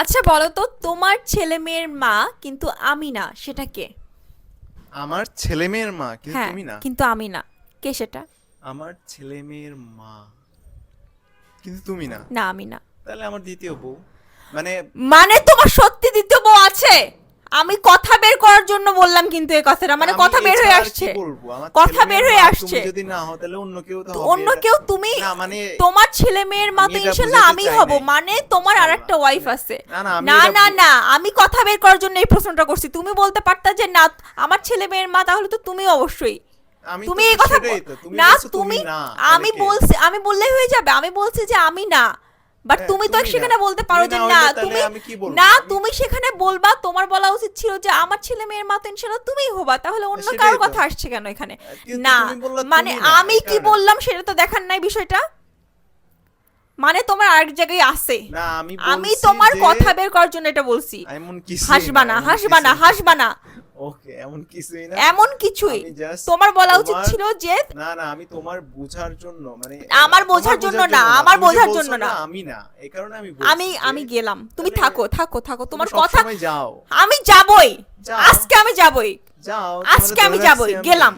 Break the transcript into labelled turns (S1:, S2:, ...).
S1: আচ্ছা বলো তো তোমার ছেলে মেয়ের মা কিন্তু আমি না সেটা কে?
S2: আমার ছেলে মেয়ের মা কিন্তু
S1: হ্যাঁ
S2: তুমি না?
S1: কিন্তু আমি না। কে সেটা?
S2: আমার ছেলে মেয়ের মা কিন্তু তুমি না?
S1: না আমি না।
S2: তাহলে আমার দ্বিতীয় বউ। মানে
S1: মানে তোমার সত্যি দ্বিতীয় বউ আছে? আমি কথা বের করার জন্য বললাম কিন্তু এই কথাটা। মানে কথা বের হয়ে আসছে। কথা বের হয়ে আসছে।
S2: যদি না হও তাহলে অন্য কেউ তো
S1: অন্য কেউ তুমি
S2: না মানে
S1: তোমার ছেলে মেয়ের মা তো
S2: আমি
S1: হব। মানে তোমার আরেকটা ওয়াইফ আছে।
S2: না, না,
S1: না আমি কথা বের করার জন্য এই প্রশ্নটা করছি। তুমি বলতে পারতা যে না আমার ছেলে মেয়ের মা তাহলে তো তুমি অবশ্যই। তুমি এই কথা না তুমি আমি বলছি আমি বললেই হয়ে যাবে। আমি বলছি যে আমি না। বাট
S2: হ্যাঁ,
S1: তুমি তো সেখানে বলতে পারো যে
S2: না
S1: তুমি? না তুমি সেখানে বলবা তোমার বলা উচিত ছিল যে আমার ছেলে মেয়ের মা তো ইনশাল্লাহ তুমিই হবা তাহলে অন্য কারোর কথা আসছে কেন এখানে? না মানে আমি কি বললাম সেটা তো দেখার নাই বিষয়টা? মানে তোমার আরেক জায়গায় আছে।
S2: আমি
S1: তোমার কথা বের করার জন্য এটা বলছি। হাসবা না হাসবা না। হাসবা না।
S2: ওকে এমন কিছুই না।
S1: এমন কিছুই?
S2: আমি
S1: তোমার বলা উচিত ছিল যে
S2: না না আমি তোমার বোঝার জন্য মানে
S1: আমার বোঝার জন্য না, আমার বোঝার জন্য না।
S2: আমি না এই কারণে আমি
S1: আমি আমি গেলাম। তুমি থাকো থাকো থাকো তোমার কথা
S2: আমি যাও।
S1: আমি যাবই। আজকে আমি যাবই।
S2: যাও
S1: আজকে আমি যাবই গেলাম।